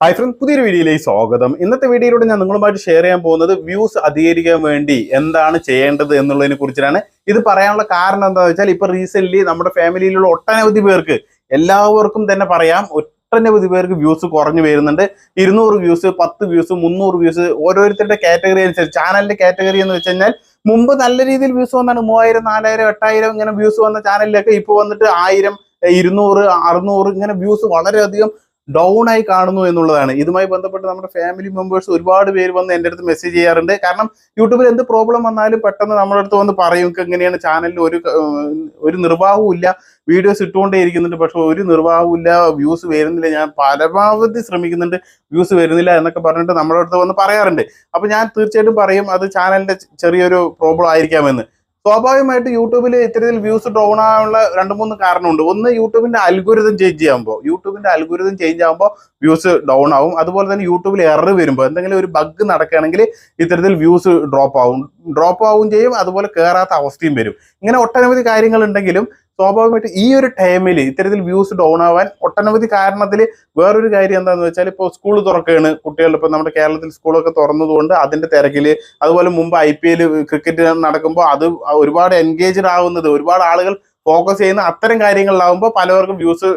Hi front പുതിയൊരു വീഡിയോയിലേക്ക് സ്വാഗതം. ഇന്നത്തെ വീഡിയോയിലൂടെ ഞാൻ നിങ്ങളുമായിട്ട് ഷെയർ ചെയ്യാൻ പോകുന്നത് വ്യൂസ് അധികരിക്കാൻ വേണ്ടി എന്താണ് ചെയ്യേണ്ടത് എന്നുള്ളതിനെ കുറിച്ചാണ് ഇത് പറയാനുള്ള കാരണം എന്താണെന്ന് വെച്ചാൽ ഇപ്പൊ റീസെന്റ് നമ്മുടെ ഫാമിലിയിലുള്ള ഒട്ടനവധി പേർക്ക് എല്ലാവർക്കും തന്നെ പറയാം. ഒട്ടനവധി പേർക്ക് വ്യൂസ് കുറഞ്ഞു വരുന്നുണ്ട്. ഇരുന്നൂറ് വ്യൂസ് പത്ത് വ്യൂസ് മുന്നൂറ് വ്യൂസ് ഓരോരുത്തരുടെ കാറ്റഗറി അനുസരിച്ച്. ചാനലിന്റെ കാറ്റഗറി എന്ന് വെച്ച് കഴിഞ്ഞാൽ മുമ്പ് നല്ല രീതിയിൽ വ്യൂസ് വന്നാണ് മൂവായിരം നാലായിരം എട്ടായിരം ഇങ്ങനെ വ്യൂസ് വന്ന ചാനലിലൊക്കെ ഇപ്പൊ വന്നിട്ട് ആയിരം ഇരുന്നൂറ് അറുന്നൂറ് ഇങ്ങനെ വ്യൂസ് വളരെയധികം ഡൗൺ ആയി കാണുന്നു എന്നുള്ളതാണ്. ഇതുമായി ബന്ധപ്പെട്ട് നമ്മുടെ ഫാമിലി മെമ്പേഴ്സ് ഒരുപാട് പേര് വന്ന് എന്റെ അടുത്ത് മെസ്സേജ് ചെയ്യാറുണ്ട്. കാരണം യൂട്യൂബിൽ എന്ത് പ്രോബ്ലം വന്നാലും പെട്ടെന്ന് നമ്മുടെ അടുത്ത് വന്ന് പറയും. എങ്ങനെയാണ് ചാനലിൽ ഒരു ഒരു നിർവാഹവും ഇല്ല. വീഡിയോസ് ഇട്ടുകൊണ്ടേ ഇരിക്കുന്നുണ്ട്. പക്ഷെ ഒരു നിർവാഹവും ഇല്ല. വ്യൂസ് വരുന്നില്ല. ഞാൻ പരമാവധി ശ്രമിക്കുന്നുണ്ട്. വ്യൂസ് വരുന്നില്ല എന്നൊക്കെ പറഞ്ഞിട്ട് നമ്മുടെ അടുത്ത് വന്ന് പറയാറുണ്ട്. അപ്പൊ ഞാൻ തീർച്ചയായിട്ടും പറയും അത് ചാനലിന്റെ ചെറിയൊരു പ്രോബ്ലം ആയിരിക്കാമെന്ന്. സ്വാഭാവികമായിട്ട് യൂട്യൂബിൽ ഇത്തരത്തിൽ വ്യൂസ് ഡൗൺ ആവാനുള്ള രണ്ട് മൂന്ന് കാരണമുണ്ട്. ഒന്ന് യൂട്യൂബിന്റെ അൽഗുരിതം ചേഞ്ച് ചെയ്യുമ്പോൾ യൂട്യൂബിന്റെ അൽഗുരുതം ചേഞ്ച് ആകുമ്പോൾ വ്യൂസ് ഡൗൺ ആവും. അതുപോലെ തന്നെ യൂട്യൂബിൽ എറർ വരുമ്പോൾ എന്തെങ്കിലും ഒരു ബഗ് നടക്കുകയാണെങ്കിൽ ഇത്തരത്തിൽ വ്യൂസ് ഡ്രോപ്പ് ആവും. ഡ്രോപ്പ് ആവും ചെയ്യും അതുപോലെ കയറാത്ത അവസ്ഥയും വരും. ഇങ്ങനെ ഒട്ടനവധി കാര്യങ്ങൾ ഉണ്ടെങ്കിലും സ്വാഭാവികമായിട്ട് ഈ ഒരു ടൈമിൽ ഇത്തരത്തിൽ വ്യൂസ് ഡൗൺ ആവാൻ ഒട്ടനവധി കാരണത്തിൽ വേറൊരു കാര്യം എന്താണെന്ന് വെച്ചാൽ ഇപ്പോൾ സ്കൂൾ തുറക്കുകയാണ്. കുട്ടികൾ ഇപ്പോൾ നമ്മുടെ കേരളത്തിൽ സ്കൂളൊക്കെ തുറന്നതുകൊണ്ട് അതിന്റെ തിരക്കിൽ അതുപോലെ മുമ്പ് ഐ പി എൽ ക്രിക്കറ്റ് നടക്കുമ്പോൾ അത് ഒരുപാട് എൻഗേജ്ഡ് ആവുന്നത് ഒരുപാട് ആളുകൾ ഫോക്കസ് ചെയ്യുന്ന അത്തരം കാര്യങ്ങളിലാവുമ്പോൾ പലവർക്കും വ്യൂസ്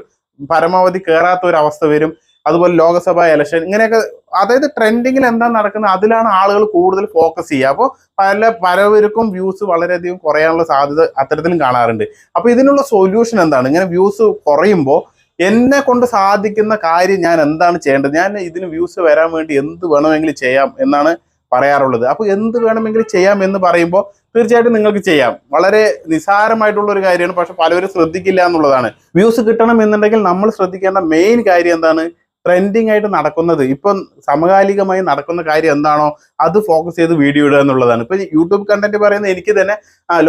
പരമാവധി കയറാത്ത ഒരു അവസ്ഥ വരും. അതുപോലെ ലോകസഭ ഇലക്ഷൻ ഇങ്ങനെയൊക്കെ അതായത് ട്രെൻഡിങ്ങിൽ എന്താ നടക്കുന്നത്? അതിലാണ് ആളുകൾ കൂടുതൽ ഫോക്കസ് ചെയ്യുക. അപ്പോൾ പല പലവർക്കും വ്യൂസ് വളരെയധികം കുറയാനുള്ള സാധ്യത അത്തരത്തിലും കാണാറുണ്ട്. അപ്പോൾ ഇതിനുള്ള സൊല്യൂഷൻ എന്താണ്? ഇങ്ങനെ വ്യൂസ് കുറയുമ്പോൾ എന്നെ കൊണ്ട് സാധിക്കുന്ന കാര്യം ഞാൻ എന്താണ് ചെയ്യേണ്ടത്? ഞാൻ ഇതിന് വ്യൂസ് വരാൻ വേണ്ടി എന്ത് വേണമെങ്കിലും ചെയ്യാം എന്നാണ് പറയാറുള്ളത്. അപ്പോൾ എന്ത് വേണമെങ്കിലും ചെയ്യാം എന്ന് പറയുമ്പോൾ തീർച്ചയായിട്ടും നിങ്ങൾക്ക് ചെയ്യാം. വളരെ നിസാരമായിട്ടുള്ള ഒരു കാര്യമാണ്. പക്ഷെ പലരും ശ്രദ്ധിക്കില്ല എന്നുള്ളതാണ്. വ്യൂസ് കിട്ടണം എന്നുണ്ടെങ്കിൽ നമ്മൾ ശ്രദ്ധിക്കേണ്ട മെയിൻ കാര്യം എന്താണ്? ട്രെൻഡിങ് ആയിട്ട് നടക്കുന്നത്. ഇപ്പം സമകാലികമായി നടക്കുന്ന കാര്യം എന്താണോ അത് ഫോക്കസ് ചെയ്ത് വീഡിയോ ഇടുക എന്നുള്ളതാണ്. ഇപ്പൊ യൂട്യൂബ് കണ്ടന്റ് പറയുന്നത് എനിക്ക് തന്നെ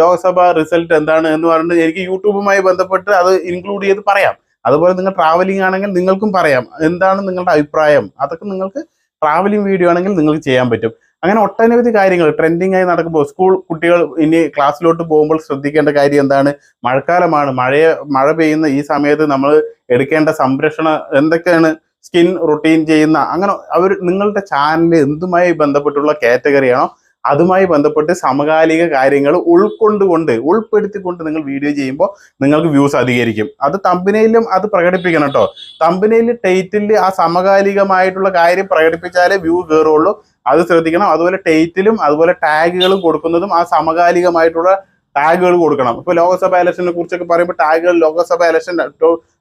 ലോക്സഭ റിസൾട്ട് എന്താണ് എന്ന് പറഞ്ഞിട്ട് എനിക്ക് യൂട്യൂബുമായി ബന്ധപ്പെട്ട് അത് ഇൻക്ലൂഡ് ചെയ്ത് പറയാം. അതുപോലെ നിങ്ങൾ ട്രാവലിംഗ് ആണെങ്കിൽ നിങ്ങൾക്കും പറയാം. എന്താണ് നിങ്ങളുടെ അഭിപ്രായം? അതൊക്കെ നിങ്ങൾക്ക് ട്രാവലിംഗ് വീഡിയോ ആണെങ്കിൽ നിങ്ങൾക്ക് ചെയ്യാൻ പറ്റും. അങ്ങനെ ഒട്ടനവധി കാര്യങ്ങൾ ട്രെൻഡിങ് ആയി നടക്കുമ്പോൾ സ്കൂൾ കുട്ടികൾ ഇനി ക്ലാസ്സിലോട്ട് പോകുമ്പോൾ ശ്രദ്ധിക്കേണ്ട കാര്യം എന്താണ്? മഴക്കാലമാണ്. മഴയെ മഴ പെയ്യുന്ന ഈ സമയത്ത് നമ്മൾ എടുക്കേണ്ട സംരക്ഷണ എന്തൊക്കെയാണ്? സ്കിൻ റൊട്ടീൻ ചെയ്യുന്ന അങ്ങനെ അവർ നിങ്ങളുടെ ചാനൽ എന്തുമായി ബന്ധപ്പെട്ടുള്ള കാറ്റഗറിയാണോ അതുമായി ബന്ധപ്പെട്ട് സമകാലിക കാര്യങ്ങൾ ഉൾക്കൊണ്ടുകൊണ്ട് ഉൾപ്പെടുത്തിക്കൊണ്ട് നിങ്ങൾ വീഡിയോ ചെയ്യുമ്പോൾ നിങ്ങൾക്ക് വ്യൂസ് അധികരിക്കും. അത് തമ്പിനയിലും അത് പ്രകടിപ്പിക്കണം കേട്ടോ. തമ്പനയിൽ ടൈറ്റിൽ ആ സമകാലികമായിട്ടുള്ള കാര്യം പ്രകടിപ്പിച്ചാലേ വ്യൂ കയറുള്ളൂ അത് ശ്രദ്ധിക്കണം. അതുപോലെ ടൈറ്റിലും അതുപോലെ ടാഗുകളും കൊടുക്കുന്നതും ആ സമകാലികമായിട്ടുള്ള ടാഗുകൾ കൊടുക്കണം. ഇപ്പൊ ലോക്സഭ ഇലക്ഷനെ കുറിച്ചൊക്കെ പറയുമ്പോൾ ടാഗുകൾ ലോക്സഭ ഇലക്ഷൻ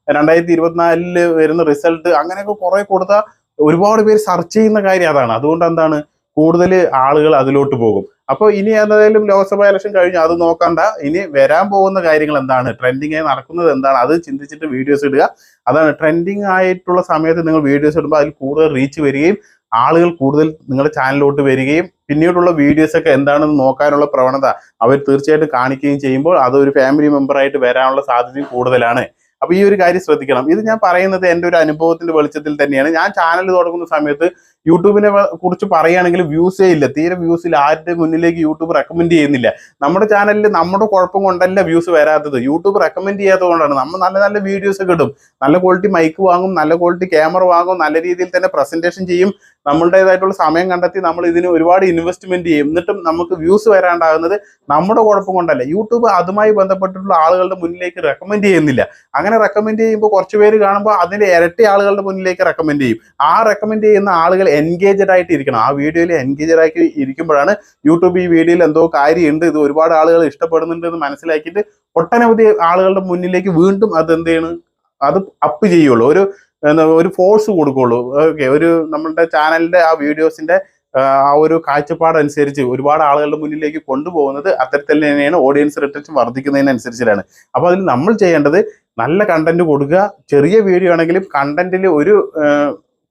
രണ്ടായിരത്തി ഇരുപത്തിനാലിൽ വരുന്ന റിസൾട്ട് അങ്ങനെയൊക്കെ കുറേ കൊടുത്താൽ ഒരുപാട് പേര് സെർച്ച് ചെയ്യുന്ന കാര്യം അതാണ്. അതുകൊണ്ട് എന്താണ്? കൂടുതൽ ആളുകൾ അതിലോട്ട് പോകും. അപ്പോൾ ഇനി എന്തായാലും ലോക്സഭ ഇലക്ഷൻ കഴിഞ്ഞു അത് നോക്കണ്ട. ഇനി വരാൻ പോകുന്ന കാര്യങ്ങൾ എന്താണ്? ട്രെൻഡിങ് ആയി നടക്കുന്നത് എന്താണ്? അത് ചിന്തിച്ചിട്ട് വീഡിയോസ് ഇടുക. അതാണ് ട്രെൻഡിങ് ആയിട്ടുള്ള സമയത്ത് നിങ്ങൾ വീഡിയോസ് ഇടുമ്പോൾ അതിൽ കൂടുതൽ റീച്ച് വരികയും ആളുകൾ കൂടുതൽ നിങ്ങളുടെ ചാനലിലോട്ട് വരികയും പിന്നീടുള്ള വീഡിയോസ് ഒക്കെ എന്താണെന്ന് നോക്കാനുള്ള പ്രവണത അവർ തീർച്ചയായിട്ടും കാണിക്കുകയും ചെയ്യുമ്പോൾ അതൊരു ഫാമിലി മെമ്പറായിട്ട് വരാനുള്ള സാധ്യതയും കൂടുതലാണ്. അപ്പൊ ഈ ഒരു കാര്യം ശ്രദ്ധിക്കണം. ഇത് ഞാൻ പറയുന്നത് എന്റെ ഒരു അനുഭവത്തിന്റെ വെളിച്ചത്തിൽ തന്നെയാണ്. ഞാൻ ചാനൽ തുടങ്ങുന്ന സമയത്ത് യൂട്യൂബിനെ കുറിച്ച് പറയുകയാണെങ്കിൽ വ്യൂസേ ഇല്ല. തീരെ വ്യൂസ് ഇല്ല. ആരുടെ മുന്നിലേക്ക് യൂട്യൂബ് റെക്കമെൻഡ് ചെയ്യുന്നില്ല. നമ്മുടെ ചാനലിൽ നമ്മുടെ കുഴപ്പം കൊണ്ടല്ല വ്യൂസ് വരാത്തത്. യൂട്യൂബ് റെക്കമെൻഡ് ചെയ്യാത്തത് കൊണ്ടാണ്. നമ്മൾ നല്ല നല്ല വീഡിയോസ് ഇടും. നല്ല ക്വാളിറ്റി മൈക്ക് വാങ്ങും. നല്ല ക്വാളിറ്റി ക്യാമറ വാങ്ങും. നല്ല രീതിയിൽ തന്നെ പ്രസന്റേഷൻ ചെയ്യും. നമ്മളുടേതായിട്ടുള്ള സമയം കണ്ടെത്തി നമ്മൾ ഇതിന് ഒരുപാട് ഇൻവെസ്റ്റ്മെന്റ് ചെയ്യും. എന്നിട്ടും നമുക്ക് വ്യൂസ് വരാണ്ടാകുന്നത് നമ്മുടെ കുഴപ്പം കൊണ്ടല്ല. യൂട്യൂബ് അതുമായി ബന്ധപ്പെട്ടിട്ടുള്ള ആളുകളുടെ മുന്നിലേക്ക് റെക്കമെൻഡ് ചെയ്യുന്നില്ല. അങ്ങനെ റെക്കമെൻഡ് ചെയ്യുമ്പോൾ കുറച്ച് പേര് കാണുമ്പോൾ അതിന്റെ ഇരട്ടി ആളുകളുടെ മുന്നിലേക്ക് റെക്കമെൻഡ് ചെയ്യും. ആ റെക്കമെൻഡ് ചെയ്യുന്ന ആളുകൾ എൻഗേജഡ് ആയിട്ട് ഇരിക്കണം ആ വീഡിയോയിൽ എൻഗേജഡ് ആയി ഇരിക്കുമ്പോഴാണ് യൂട്യൂബ് ഈ വീഡിയോയിൽ എന്തോ കാര്യമുണ്ട്. ഇത് ഒരുപാട് ആളുകൾ ഇഷ്ടപ്പെടുന്നുണ്ട് എന്ന് മനസ്സിലാക്കിയിട്ട് ഒട്ടനവധി ആളുകളുടെ മുന്നിലേക്ക് വീണ്ടും അത് എന്ത് അത് അപ്പ് ചെയ്യുള്ളൂ. ഒരു ഒരു ഫോഴ്സ് കൊടുക്കുള്ളൂ. ഓക്കെ ഒരു നമ്മളുടെ ചാനലിന്റെ ആ വീഡിയോസിന്റെ ആ ഒരു കാഴ്ചപ്പാടനുസരിച്ച് ഒരുപാട് ആളുകളുടെ മുന്നിലേക്ക് കൊണ്ടുപോകുന്നത് അത്തരത്തിൽ തന്നെയാണ് ഓഡിയൻസ് റിട്ടൻഷൻ വർദ്ധിക്കുന്നതിനനുസരിച്ചിലാണ് അപ്പോൾ അതിൽ നമ്മൾ ചെയ്യേണ്ടത് നല്ല കണ്ടന്റ് കൊടുക്കുക. ചെറിയ വീഡിയോ ആണെങ്കിലും കണ്ടന്റിൽ ഒരു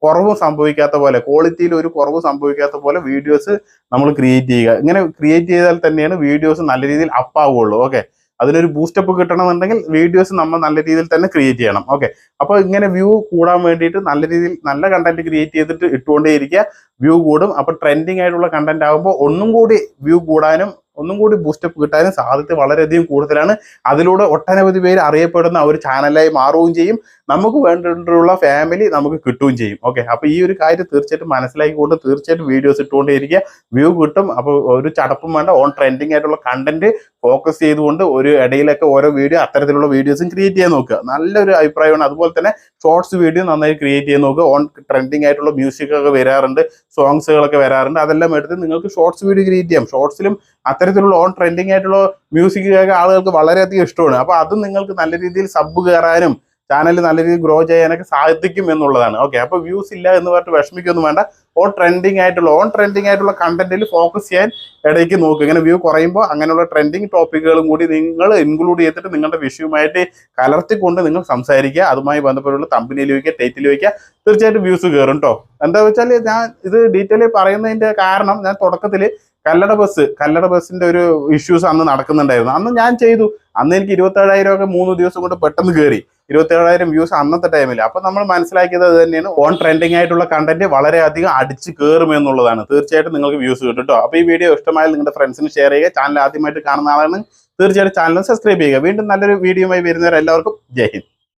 കുറവ് സംഭവിക്കാത്ത പോലെ ക്വാളിറ്റിയിൽ ഒരു കുറവ് സംഭവിക്കാത്ത പോലെ വീഡിയോസ് നമ്മൾ ക്രിയേറ്റ് ചെയ്യുക. ഇങ്ങനെ ക്രിയേറ്റ് ചെയ്താൽ തന്നെയാണ് വീഡിയോസ് നല്ല രീതിയിൽ അപ്പ് ആവുള്ളൂ ഓക്കെ അതിനൊരു ബൂസ്റ്റപ്പ് കിട്ടണമെന്നുണ്ടെങ്കിൽ വീഡിയോസ് നമ്മൾ നല്ല രീതിയിൽ തന്നെ ക്രിയേറ്റ് ചെയ്യണം. ഓക്കെ അപ്പോൾ ഇങ്ങനെ വ്യൂ കൂടാൻ വേണ്ടിയിട്ട് നല്ല രീതിയിൽ നല്ല കണ്ടന്റ് ക്രിയേറ്റ് ചെയ്തിട്ട് ഇട്ടുകൊണ്ടേയിരിക്കുക. വ്യൂ കൂടും. അപ്പോൾ ട്രെൻഡിങ് ആയിട്ടുള്ള കണ്ടന്റ് ആകുമ്പോൾ ഒന്നും കൂടി വ്യൂ കൂടാനും ഒന്നും കൂടി ബൂസ്റ്റപ്പ് കിട്ടാനും സാധ്യത വളരെയധികം കൂടുതലാണ്. അതിലൂടെ ഒട്ടനവധി പേര് അറിയപ്പെടുന്ന ഒരു ചാനലായി മാറുകയും ചെയ്യും. നമുക്ക് വേണ്ടിയിട്ടുള്ള ഫാമിലി നമുക്ക് കിട്ടുകയും ചെയ്യും. ഓക്കെ അപ്പോൾ ഈ ഒരു കാര്യം തീർച്ചയായിട്ടും മനസ്സിലാക്കിക്കൊണ്ട് തീർച്ചയായിട്ടും വീഡിയോസ് ഇട്ടുകൊണ്ടേയിരിക്കുക. വ്യൂ കിട്ടും. അപ്പോൾ ഒരു ചടപ്പും വേണ്ട. ഓൺ ട്രെൻഡിങ് ആയിട്ടുള്ള കണ്ടന്റ് ഫോക്കസ് ചെയ്തുകൊണ്ട് ഒരു ഇടയിലൊക്കെ ഓരോ വീഡിയോ അത്തരത്തിലുള്ള വീഡിയോസും ക്രിയേറ്റ് ചെയ്യാൻ നോക്കുക. നല്ലൊരു അഭിപ്രായമാണ്. അതുപോലെ തന്നെ ഷോർട്സ് വീഡിയോ നന്നായി ക്രിയേറ്റ് ചെയ്യാൻ നോക്കുക. ഓൺ ട്രെൻഡിങ് ആയിട്ടുള്ള മ്യൂസിക് ഒക്കെ വരാറുണ്ട് സോങ്സുകളൊക്കെ വരാറുണ്ട്. അതെല്ലാം എടുത്ത് നിങ്ങൾക്ക് ഷോർട്സ് വീഡിയോ ക്രിയേറ്റ് ചെയ്യാം. ഷോർട്സിലും അത്തരത്തിലുള്ള ഓൺ ട്രെൻഡിങ് ആയിട്ടുള്ള മ്യൂസിക് ആളുകൾക്ക് വളരെയധികം ഇഷ്ടമാണ്. അപ്പോൾ അത് നിങ്ങൾക്ക് നല്ല രീതിയിൽ സബ് കയറാനും ചാനൽ നല്ല രീതിയിൽ ഗ്രോ ചെയ്യാനൊക്കെ സാധിക്കും എന്നുള്ളതാണ്. ഓക്കെ അപ്പോൾ വ്യൂസ് ഇല്ല എന്ന് പറഞ്ഞിട്ട് വിഷമിക്കൊന്നും വേണ്ട. ഓൺ ട്രെൻഡിങ് ആയിട്ടുള്ള ഓൺ ട്രെൻഡിങ് ആയിട്ടുള്ള കണ്ടന്റിൽ ഫോക്കസ് ചെയ്യാൻ ഇടയ്ക്ക് നോക്കുക ഇങ്ങനെ വ്യൂ കുറയുമ്പോൾ അങ്ങനെയുള്ള ട്രെൻഡിങ് ടോപ്പിക്കുകളും കൂടി നിങ്ങൾ ഇൻക്ലൂഡ് ചെയ്തിട്ട് നിങ്ങളുടെ വിഷയവുമായിട്ട് കലർത്തിക്കൊണ്ട് നിങ്ങൾ സംസാരിക്കുക. അതുമായി ബന്ധപ്പെട്ടുള്ള തമ്പനിയിൽ വയ്ക്കുക ടൈറ്റിൽ വയ്ക്കുക. തീർച്ചയായിട്ടും വ്യൂസ് കയറും കേട്ടോ എന്താ വെച്ചാൽ ഞാൻ ഇത് ഡീറ്റെയിൽ പറയുന്നതിന്റെ കാരണം ഞാൻ തുടക്കത്തിൽ കല്ലട ബസ് കല്ലട ബസ്സിന്റെ ഒരു ഇഷ്യൂസ് അന്ന് നടക്കുന്നുണ്ടായിരുന്നു. അന്ന് ഞാൻ ചെയ്തു. അന്ന് എനിക്ക് ഇരുപത്തേഴായിരം ഒക്കെ മൂന്ന് ദിവസം കൊണ്ട് പെട്ടെന്ന് കയറി ഇരുപത്തേഴായിരം വ്യൂസ് അന്നത്തെ ടൈമിൽ അപ്പൊ നമ്മൾ മനസ്സിലാക്കിയത് അത് തന്നെയാണ്. ഓൺ ട്രെൻഡിങ് ആയിട്ടുള്ള കണ്ടന്റ് വളരെയധികം അടിച്ച് കയറും എന്നുള്ളതാണ്. തീർച്ചയായിട്ടും നിങ്ങൾക്ക് വ്യൂസ് കിട്ടും അപ്പൊ ഈ വീഡിയോ ഇഷ്ടമായാൽ നിങ്ങളുടെ ഫ്രണ്ട്സിന് ഷെയർ ചെയ്യുക. ചാനൽ ആദ്യമായിട്ട് കാണുന്ന ആളാണ്. തീർച്ചയായിട്ടും ചാനൽ സബ്സ്ക്രൈബ് ചെയ്യുക. വീണ്ടും നല്ലൊരു വീഡിയോ വീഡിയോയുമായി വരുന്നവരെല്ലാവർക്കും ജയ് ഹിന്ദ്.